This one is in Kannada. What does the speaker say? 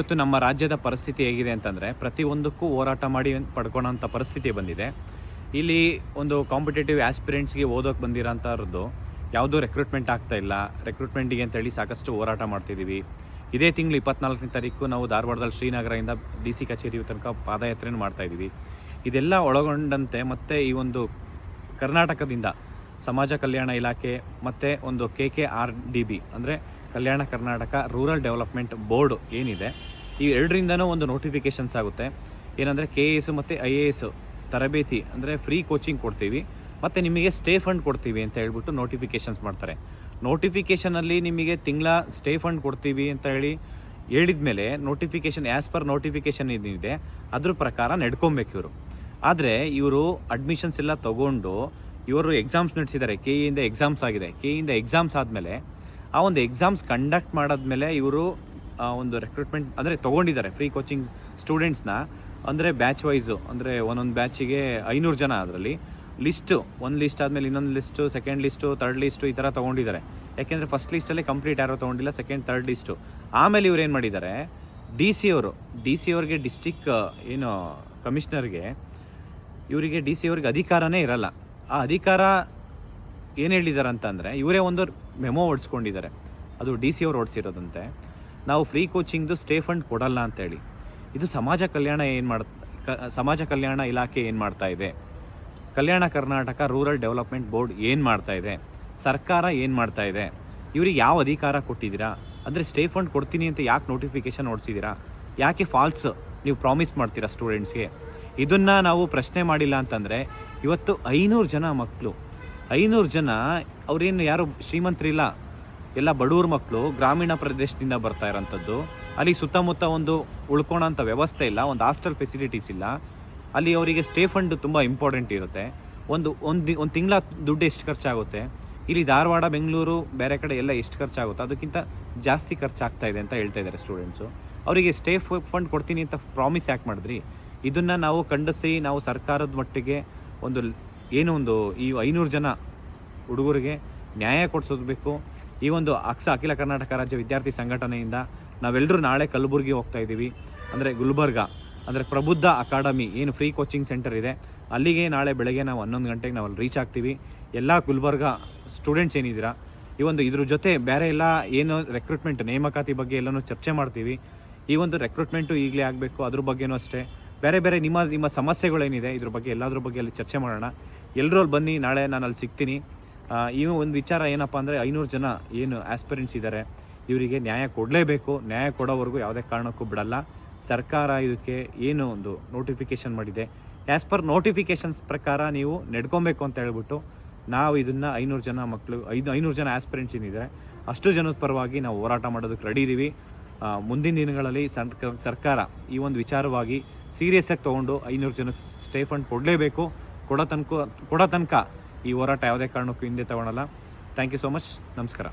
ಇವತ್ತು ನಮ್ಮ ರಾಜ್ಯದ ಪರಿಸ್ಥಿತಿ ಹೇಗಿದೆ ಅಂತಂದರೆ ಪ್ರತಿಯೊಂದಕ್ಕೂ ಹೋರಾಟ ಮಾಡಿ ಪಡ್ಕೊಳೋಂಥ ಪರಿಸ್ಥಿತಿ ಬಂದಿದೆ. ಇಲ್ಲಿ ಒಂದು ಕಾಂಪಿಟೇಟಿವ್ ಆಸ್ಪಿರೆಂಟ್ಸ್ಗೆ ಓದೋಕೆ ಬಂದಿರೋಂಥವ್ರದ್ದು ಯಾವುದೂ ರೆಕ್ರೂಟ್ಮೆಂಟ್ ಆಗ್ತಾ ಇಲ್ಲ. ರೆಕ್ರೂಟ್ಮೆಂಟಿಗೆ ಅಂತೇಳಿ ಸಾಕಷ್ಟು ಹೋರಾಟ ಮಾಡ್ತಿದ್ದೀವಿ ಇದೇ ತಿಂಗಳು ಇಪ್ಪತ್ನಾಲ್ಕನೇ ತಾರೀಕು ನಾವು ಧಾರವಾಡದಲ್ಲಿ ಶ್ರೀನಗರದಿಂದ ಡಿ ಸಿ ಕಚೇರಿ ತನಕ ಪಾದಯಾತ್ರೆಯನ್ನು ಮಾಡ್ತಾ ಇದ್ದೀವಿ ಇದೆಲ್ಲ ಒಳಗೊಂಡಂತೆ ಮತ್ತೆ ಈ ಒಂದು ಕರ್ನಾಟಕದಿಂದ ಸಮಾಜ ಕಲ್ಯಾಣ ಇಲಾಖೆ ಮತ್ತು ಒಂದು K K R D B ಅಂದರೆ Kalyana Karnataka rural development board ಏನಿದೆ ಈ ಎರಡರಿಂದನೂ ಒಂದು ನೋಟಿಫಿಕೇಷನ್ಸ್ ಆಗುತ್ತೆ. ಏನಂದರೆ ಕೆ ಎ ಎಸ್ ಮತ್ತು ಐ ಎ ಎಸ್ ತರಬೇತಿ, ಅಂದರೆ ಫ್ರೀ ಕೋಚಿಂಗ್ ಕೊಡ್ತೀವಿ. ಮತ್ತು ನಿಮಗೆ ಸ್ಟೇ ಫಂಡ್ ಕೊಡ್ತೀವಿ ಅಂತ ಹೇಳ್ಬಿಟ್ಟು ನೋಟಿಫಿಕೇಷನ್ಸ್ ಮಾಡ್ತಾರೆ. ನೋಟಿಫಿಕೇಷನಲ್ಲಿ ನಿಮಗೆ ತಿಂಗಳ ಸ್ಟೇ ಫಂಡ್ ಕೊಡ್ತೀವಿ ಅಂತ ಹೇಳಿ ಹೇಳಿದ ಮೇಲೆ ನೋಟಿಫಿಕೇಷನ್ ಆ್ಯಸ್ ಪರ್ ನೋಟಿಫಿಕೇಷನ್ ಏನಿದೆ ಅದ್ರ ಪ್ರಕಾರ ನಡ್ಕೊಬೇಕು ಇವರು. ಆದರೆ ಇವರು ಅಡ್ಮಿಷನ್ಸ್ ಎಲ್ಲ ತಗೊಂಡು ಇವರು ಎಕ್ಸಾಮ್ಸ್ ನಡೆಸಿದ್ದಾರೆ. ಕೆ ಇಂದ ಎಕ್ಸಾಮ್ಸ್ ಆಗಿದೆ. ಕೆ ಇಂದ ಎಕ್ಸಾಮ್ಸ್ ಆದಮೇಲೆ ಆ ಒಂದು ಎಕ್ಸಾಮ್ಸ್ ಕಂಡಕ್ಟ್ ಮಾಡಾದ್ಮೇಲೆ ಇವರು ಒಂದು ರೆಕ್ರೂಟ್ಮೆಂಟ್ ಅಂದರೆ ತೊಗೊಂಡಿದ್ದಾರೆ ಫ್ರೀ ಕೋಚಿಂಗ್ ಸ್ಟೂಡೆಂಟ್ಸ್ನ ಅಂದರೆ ಬ್ಯಾಚ್ ವೈಸು ಅಂದರೆ ಒಂದೊಂದು ಬ್ಯಾಚಿಗೆ ಐನೂರು ಜನ ಅದರಲ್ಲಿ. ಲಿಸ್ಟು ಒಂದು ಲಿಸ್ಟ್ ಆದಮೇಲೆ ಇನ್ನೊಂದು list second list third list ಈ ಥರ ತೊಗೊಂಡಿದ್ದಾರೆ. ಯಾಕೆಂದರೆ ಫಸ್ಟ್ ಲಿಸ್ಟಲ್ಲಿ ಕಂಪ್ಲೀಟ್ ಯಾರೋ ತೊಗೊಂಡಿಲ್ಲ ಸೆಕೆಂಡ್ ತರ್ಡ್ ಲಿಸ್ಟು ಆಮೇಲೆ ಇವ್ರು ಏನು ಮಾಡಿದ್ದಾರೆ? ಡಿ ಸಿ ಅವರು ಡಿ ಸಿ ಅವ್ರಿಗೆ ಡಿಸ್ಟಿಕ್ ಏನು ಕಮಿಷ್ನರ್ಗೆ ಇವರಿಗೆ ಡಿ ಸಿ ಅವ್ರಿಗೆ ಅಧಿಕಾರನೇ ಇರಲ್ಲ. ಆ ಅಧಿಕಾರ ಏನು ಹೇಳಿದ್ದಾರೆ ಅಂತಂದರೆ ಇವರೇ ಒಂದು ಮೆಮೊ ಓಡಿಸ್ಕೊಂಡಿದ್ದಾರೆ ಅದು ಡಿ ಸಿ ಅವ್ರು ಓಡಿಸಿರೋದಂತೆ. ನಾವು ಫ್ರೀ ಕೋಚಿಂಗ್ದು ಸ್ಟೇ ಫಂಡ್ ಕೊಡಲ್ಲ ಅಂತೇಳಿ. ಇದು ಸಮಾಜ ಕಲ್ಯಾಣ ಏನು ಮಾಡ್ ಸಮಾಜ ಕಲ್ಯಾಣ ಇಲಾಖೆ ಏನು ಮಾಡ್ತಾ ಇದೆ? Kalyana Karnataka rural development board ಏನು ಮಾಡ್ತಾ ಇದೆ? ಸರ್ಕಾರ ಏನು ಮಾಡ್ತಾ ಇದೆ? ಇವ್ರಿಗೆ ಯಾವ ಅಧಿಕಾರ ಕೊಟ್ಟಿದ್ದೀರಾ? ಅಂದರೆ ಸ್ಟೇ ಫಂಡ್ ಕೊಡ್ತೀನಿ ಅಂತ ಯಾಕೆ ನೋಟಿಫಿಕೇಶನ್ ಓಡಿಸಿದ್ದೀರಾ ಯಾಕೆ ಫಾಲ್ಸ್ ನೀವು ಪ್ರಾಮಿಸ್ ಮಾಡ್ತೀರಾ ಸ್ಟೂಡೆಂಟ್ಸ್ಗೆ ಇದನ್ನು ನಾವು ಪ್ರಶ್ನೆ ಮಾಡಿಲ್ಲ ಅಂತಂದರೆ, ಇವತ್ತು ಐನೂರು ಜನ ಮಕ್ಕಳು ಐನೂರು ಜನ ಅವರೇನು ಯಾರು ಶ್ರೀಮಂತರಿಲ್ಲ ಎಲ್ಲ ಬಡವ್ರ ಮಕ್ಕಳು ಗ್ರಾಮೀಣ ಪ್ರದೇಶದಿಂದ ಬರ್ತಾ ಇರೋಂಥದ್ದು. ಅಲ್ಲಿ ಸುತ್ತಮುತ್ತ ಒಂದು ಉಳ್ಕೊಳೋಂಥ ವ್ಯವಸ್ಥೆ ಇಲ್ಲ, ಒಂದು ಹಾಸ್ಟೆಲ್ ಫೆಸಿಲಿಟೀಸ್ ಇಲ್ಲ. ಅಲ್ಲಿ ಅವರಿಗೆ ಸ್ಟೇ ಫಂಡ್ ತುಂಬ ಇಂಪಾರ್ಟೆಂಟ್ ಇರುತ್ತೆ. ಒಂದು ಒಂದು ಒಂದು ತಿಂಗಳ ದುಡ್ಡು ಎಷ್ಟು ಖರ್ಚಾಗುತ್ತೆ? ಇಲ್ಲಿ ಧಾರವಾಡ, ಬೆಂಗಳೂರು, ಬೇರೆ ಕಡೆ ಎಲ್ಲ ಎಷ್ಟು ಖರ್ಚಾಗುತ್ತೆ? ಅದಕ್ಕಿಂತ ಜಾಸ್ತಿ ಖರ್ಚಾಗ್ತಾ ಇದೆ ಅಂತ ಹೇಳ್ತಾ ಇದ್ದಾರೆ ಸ್ಟೂಡೆಂಟ್ಸು ಅವರಿಗೆ ಸ್ಟೇ ಫಂಡ್ ಕೊಡ್ತೀನಿ ಅಂತ ಪ್ರಾಮಿಸ್ ಯಾಕೆ ಮಾಡಿದ್ರಿ? ಇದನ್ನು ನಾವು ಖಂಡಿಸಿ, ನಾವು ಸರ್ಕಾರದ ಮಟ್ಟಿಗೆ ಒಂದು ಏನು ಒಂದು ಈ ಐನೂರು ಜನ ಹುಡುಗರಿಗೆ ನ್ಯಾಯ ಕೊಡಿಸೋದ್ಬೇಕು ಈ ಒಂದು ಅಕ್ಸ ಅಖಿಲ ಕರ್ನಾಟಕ ರಾಜ್ಯ ವಿದ್ಯಾರ್ಥಿ ಸಂಘಟನೆಯಿಂದ ನಾವೆಲ್ಲರೂ ನಾಳೆ ಕಲಬುರಗಿ ಹೋಗ್ತಾ ಇದ್ದೀವಿ. ಅಂದರೆ ಗುಲ್ಬರ್ಗ, ಅಂದರೆ ಪ್ರಬುದ್ಧ ಅಕಾಡೆಮಿ, ಏನು ಫ್ರೀ ಕೋಚಿಂಗ್ ಸೆಂಟರ್ ಇದೆ. ಅಲ್ಲಿಗೆ ನಾಳೆ ಬೆಳಗ್ಗೆ ನಾವು ಹನ್ನೊಂದು ಗಂಟೆಗೆ ನಾವು ಅಲ್ಲಿ ರೀಚ್ ಆಗ್ತೀವಿ. ಎಲ್ಲ ಗುಲ್ಬರ್ಗ ಸ್ಟೂಡೆಂಟ್ಸ್ ಏನಿದ್ದೀರಾ, ಈ ಒಂದು ಇದ್ರ ಜೊತೆ ಬೇರೆ ಎಲ್ಲ ಏನು ರೆಕ್ರೂಟ್ಮೆಂಟ್ ನೇಮಕಾತಿ ಬಗ್ಗೆ ಎಲ್ಲನೂ ಚರ್ಚೆ ಮಾಡ್ತೀವಿ. ಈ ಒಂದು ರೆಕ್ರೂಟ್ಮೆಂಟು ಈಗಲೇ ಆಗಬೇಕು, ಅದ್ರ ಬಗ್ಗೆನೂ ಅಷ್ಟೇ. ಬೇರೆ ಬೇರೆ ನಿಮ್ಮ ನಿಮ್ಮ ಸಮಸ್ಯೆಗಳೇನಿದೆ, ಇದ್ರ ಬಗ್ಗೆ ಎಲ್ಲದ್ರ ಬಗ್ಗೆ ಅಲ್ಲಿ ಚರ್ಚೆ ಮಾಡೋಣ. ಎಲ್ಲರೂ ಅಲ್ಲಿ ಬನ್ನಿ, ನಾಳೆ ನಾನು ಅಲ್ಲಿ ಸಿಗ್ತೀನಿ. ಈ ಒಂದು ವಿಚಾರ ಏನಪ್ಪ ಅಂದರೆ ಐನೂರು ಜನ ಏನು ಆಸ್ಪಿರೆಂಟ್ಸ್ ಇದ್ದಾರೆ ಇವರಿಗೆ ನ್ಯಾಯ ಕೊಡಲೇಬೇಕು. ನ್ಯಾಯ ಕೊಡೋವರೆಗೂ ಯಾವುದೇ ಕಾರಣಕ್ಕೂ ಬಿಡಲ್ಲ. ಸರ್ಕಾರ ಇದಕ್ಕೆ ಏನು ಒಂದು ನೋಟಿಫಿಕೇಶನ್ ಮಾಡಿದೆ. ಆ್ಯಸ್ ಪರ್ ನೋಟಿಫಿಕೇಶನ್ಸ್ ಪ್ರಕಾರ ನೀವು ನಡ್ಕೊಬೇಕು ಅಂತ ಹೇಳ್ಬಿಟ್ಟು ನಾವು ಇದನ್ನು ಐನೂರು ಜನ ಮಕ್ಕಳು ಐದು, ಐನೂರು ಜನ ಆಸ್ಪಿರೆಂಟ್ಸ್ ಏನಿದ್ದಾರೆ ಅಷ್ಟು ಜನದ ಪರವಾಗಿ ನಾವು ಹೋರಾಟ ಮಾಡೋದಕ್ಕೆ ರೆಡಿ ಇದ್ದೀವಿ ಮುಂದಿನ ದಿನಗಳಲ್ಲಿ ಸರ್ಕ- ಸರ್ಕಾರ ಈ ಒಂದು ವಿಚಾರವಾಗಿ ಸೀರಿಯಸ್ಸಾಗಿ ತೊಗೊಂಡು ಐನೂರು ಜನಕ್ಕೆ ಸ್ಟೇ ಫಂಡ್ ಕೊಡಲೇಬೇಕು. ಕೊಡೋ ತನಕ ಕೊಡೋ ತನಕ ಈ ಹೋರಾಟ ಯಾವುದೇ ಕಾರಣಕ್ಕೂ ಹಿಂದೆ ತಗೊಳಲ್ಲ. ಥ್ಯಾಂಕ್ ಯು ಸೋ ಮಚ್ ನಮಸ್ಕಾರ.